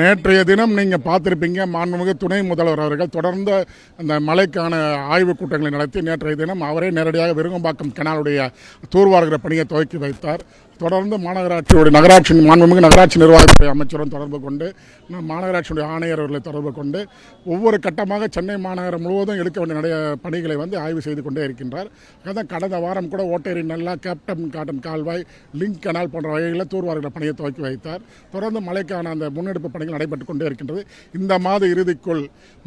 நேற்றைய தினம் நீங்கள் பார்த்துருப்பீங்க மாண்புமிகு துணை முதல்வர் அவர்கள் தொடர்ந்து அந்த மலைக்கான ஆய்வுக் கூட்டங்களை நடத்தி நேற்றைய தினம் அவரே நேரடியாக விருங்கம்பாக்கம் கெனாலுடைய தூர்வார்கிற பணியை துவக்கி வைத்தார். தொடர்ந்து மாநகராட்சியுடைய நகராட்சி மாண்புமிகு நகராட்சி நிர்வாகத்துறை அமைச்சரும் தொடர்பு கொண்டு நம் மாநகராட்சியுடைய ஆணையர் அவர்களை தொடர்பு கொண்டு ஒவ்வொரு கட்டமாக சென்னை மாநகரம் முழுவதும் எடுக்க வேண்டிய நிறைய பணிகளை வந்து ஆய்வு செய்து கொண்டே இருக்கின்றார். அதான் கடந்த வாரம் கூட ஓட்டேரி நல்லா கேப்டன் காட்டன் கால்வாய் லிங்க் கனால் போன்ற வகைகளில் தூர்வாருகிற பணியை துவக்கி வைத்தார். தொடர்ந்து மழைக்கான அந்த முன்னெடுப்பு பணிகள் நடைபெற்றுக் கொண்டே இருக்கின்றது. இந்த மாத இறுதிக்குள்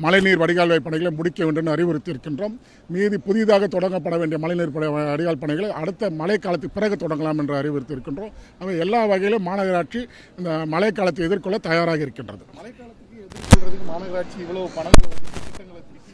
மழைநீர் வடிகால்வாய் பணிகளை முடிக்க வேண்டும் என்று அறிவுறுத்தியிருக்கின்றோம். மீதி புதிதாக தொடங்கப்பட வேண்டிய மழைநீர் வடிகால் பணிகளை அடுத்த மழைக்காலத்துக்கு பிறகு தொடங்கலாம் என்று அறிவுறுத்தி இருக்கின்றோம் அவை எல்லா வகையிலும் மாநகராட்சி இந்த மழைக்காலத்தை எதிர்கொள்ள தயாராக இருக்கின்றது. மழைக்காலத்துக்கு எதிர்கொள்றதுக்கு மாநகராட்சி இவ்வளவு பணங்களை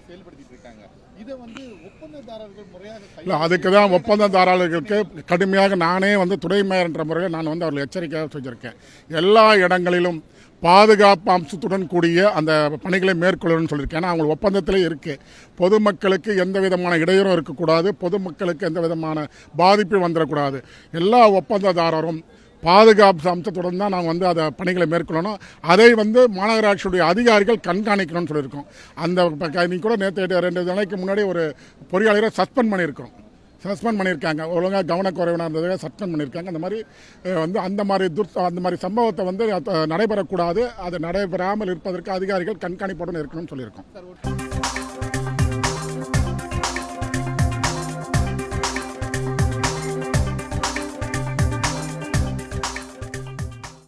செயல்படுத்திட்டு இருக்காங்க. இதை வந்து ஒப்பந்ததாரர்கள் முறையாக இல்லை அதுக்கு தான் ஒப்பந்ததாரர்களுக்கு கடுமையாக நானே வந்து துணை என்ற முறையில் நான் வந்து அவர்கள் எச்சரிக்கையாக செஞ்சுருக்கேன் எல்லா இடங்களிலும் பாதுகாப்பு அம்சத்துடன் கூடிய அந்த பணிகளை மேற்கொள்ளணும்னு சொல்லியிருக்கேன். ஏன்னா அவங்க ஒப்பந்தத்திலே இருக்குது பொதுமக்களுக்கு எந்த விதமான இடையூறும் இருக்கக்கூடாது. பொதுமக்களுக்கு எந்த விதமான பாதிப்பும் வந்துடக்கூடாது. எல்லா ஒப்பந்ததாரரும் பாதுகாப்பு அம்சத்துடன் தான் நாங்கள் வந்து அதை பணிகளை மேற்கொள்ளணும். அதை வந்து மாநகராட்சியுடைய அதிகாரிகள் கண்காணிக்கணும்னு சொல்லியிருக்கோம். அந்த நீ கூட நேற்று ரெண்டு நாளைக்கு முன்னாடி ஒரு பொறியாளரை சஸ்பெண்ட் பண்ணியிருக்கோம் சஸ்பெண்ட் பண்ணியிருக்காங்க. ஒழுங்காக கவனக்குறைவனாக இருந்ததாக சஸ்பெண்ட் பண்ணியிருக்காங்க. அந்த மாதிரி வந்து அந்த மாதிரி துர் அந்த மாதிரி சம்பவத்தை வந்து நடைபெறக்கூடாது. அது நடைபெறாமல் இருப்பதற்கு அதிகாரிகள் கண்காணிப்புடன் இருக்கணும்னு சொல்லியிருக்கோம். சார்